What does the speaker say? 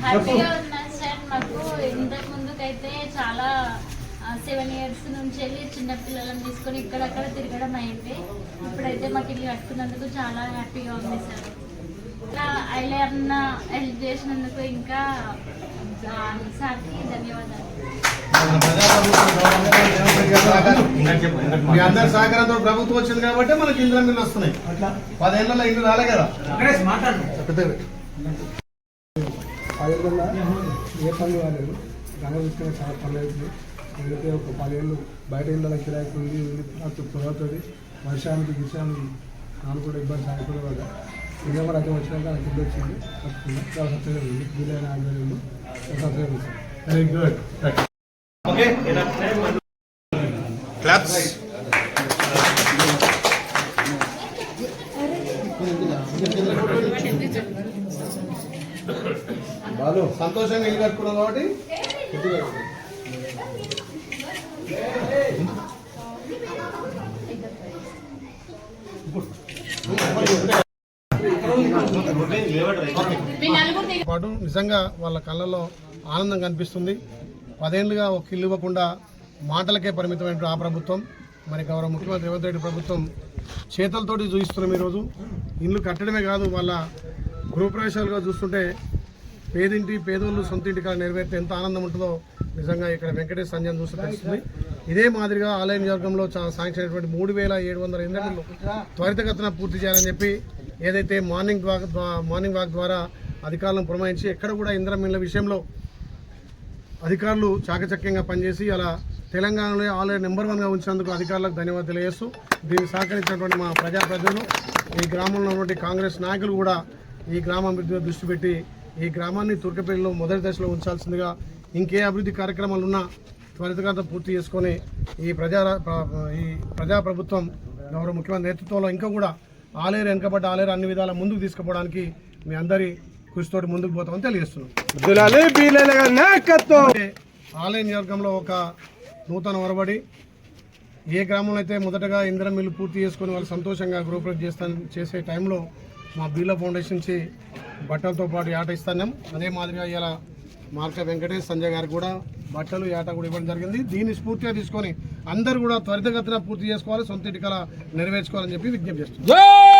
హ్యాపీగా ఉన్నా సార్ మాకు ఇంతకు ముందుకైతే చాలా సెవెన్ ఇయర్స్ నుంచి వెళ్ళి చిన్నపిల్లలను తీసుకొని ఇక్కడక్కడ తిరగడం అయింది. ఇప్పుడైతే మాకు ఇల్లు కట్టుకున్నందుకు చాలా హ్యాపీగా ఉంది సార్. ఇంకా ఐలే అన్న హెల్ప్ చేసినందుకు ఇంకా సార్కి ధన్యవాదాలు. మీ అందరి సహకారంతో ప్రభుత్వం వచ్చింది కాబట్టి మనకి ఇంద్రం బిల్లు వస్తున్నాయి. పదేళ్ళలో ఇల్లు రాలే కదా? పదేళ్ళ ఏ పనులు కాలేదు. గంగ తీసుకుని చాలా పనులు అవుతుంది ఎందుకంటే ఒక పదేళ్ళు బయట ఇళ్ళ కిరాయికి ఉంది పొగవుతుంది వర్షానికి గిషానికి నాన్న కూడా ఇబ్బంది వల్ల ఇదే కూడా అయితే వచ్చినాక నాకు ఇల్లు వచ్చింది. కట్టుకున్నా చాలా సత్యంగా ఉంది. బిల్లు అయిన ఆధ్వర్యంలో సత్యంగా ఉంది. వెరీ గుడ్ క్లాప్స్ బాలు సంతోషంగా ఇల్లు కట్టుకున్నాం కాబట్టి పాటు నిజంగా వాళ్ళ కళ్ళలో ఆనందం కనిపిస్తుంది. పదేళ్ళుగా ఒక ఇల్లు ఇవ్వకుండా మాటలకే పరిమితమైన ఆ ప్రభుత్వం మరి గౌరవ ముఖ్యమంత్రి రేవంత్ రెడ్డి ప్రభుత్వం చేతులతోటి చూపిస్తున్నాం ఈరోజు ఇల్లు కట్టడమే కాదు వాళ్ళ గృహప్రవేశాలుగా చూస్తుంటే పేదింటి పేదోళ్ళు సొంత ఇంటికి నెరవేరితే ఎంత ఆనందం ఉంటుందో నిజంగా ఇక్కడ వెంకటేష్ సంజయ్ చూస్తే తెలుస్తుంది. ఇదే మాదిరిగా ఆలయ నియోజకంలో చా- సాంక్షన్ అయినటువంటి మూడు వేల ఏడు వందల ఇంధనలు త్వరితగతిన పూర్తి చేయాలని చెప్పి ఏదైతే మార్నింగ్ వాక్ మార్నింగ్ వాక్ ద్వారా అధికారులను పురమాయించి ఎక్కడ కూడా ఇంధనం విషయంలో అధికారులు చాకచక్యంగా పనిచేసి అలా తెలంగాణలో ఆల్రెడీ నెంబర్ వన్గా ఉంచినందుకు అధికారులకు ధన్యవాదాలు తెలియజేస్తూ దీన్ని సహకరించినటువంటి మా ప్రజాప్రతినిధులు ఈ గ్రామంలో ఉన్నటువంటి కాంగ్రెస్ నాయకులు కూడా ఈ గ్రామం అభివృద్ధి మీద దృష్టి పెట్టి ఈ గ్రామాన్ని తుర్కపల్లిలో మొదటి దశలో ఉంచాల్సిందిగా ఇంకే అభివృద్ధి కార్యక్రమాలు ఉన్నా త్వరితగత పూర్తి చేసుకొని ఈ ప్రజా ప్ర- ఈ ప్రజాప్రభుత్వం గౌరవ ముఖ్యమంత్రి నేతృత్వంలో ఇంకా కూడా ఆలేరు వెనుకబడ్డ ఆలేరు అన్ని విధాల ముందుకు తీసుకుపోవడానికి మీ అందరి కృషితోటి ముందుకు పోతామని తెలియజేస్తున్నాం. ఆలయ నియోజకంలో ఒక నూతన ఒరబడి ఏ గ్రామంలో అయితే మొదటగా ఇందిరా మిల్లు పూర్తి చేసుకొని వాళ్ళు సంతోషంగా గృహప్రవేశం చేస్తా చేసే టైంలో మా బీలా ఫౌండేషన్ నుంచి బట్టలతో పాటు యాట ఇస్తున్నాం. అదే మాదిరిగా ఇలా మార్క వెంకటేష్ సంజయ్ గారు కూడా బట్టలు యాట కూడా ఇవ్వడం జరిగింది. దీన్ని స్ఫూర్తిగా తీసుకొని అందరూ కూడా త్వరితగతిన పూర్తి చేసుకోవాలి సొంత ఇంటికల నెరవేర్చుకోవాలని చెప్పి విజ్ఞప్తి చేస్తున్నారు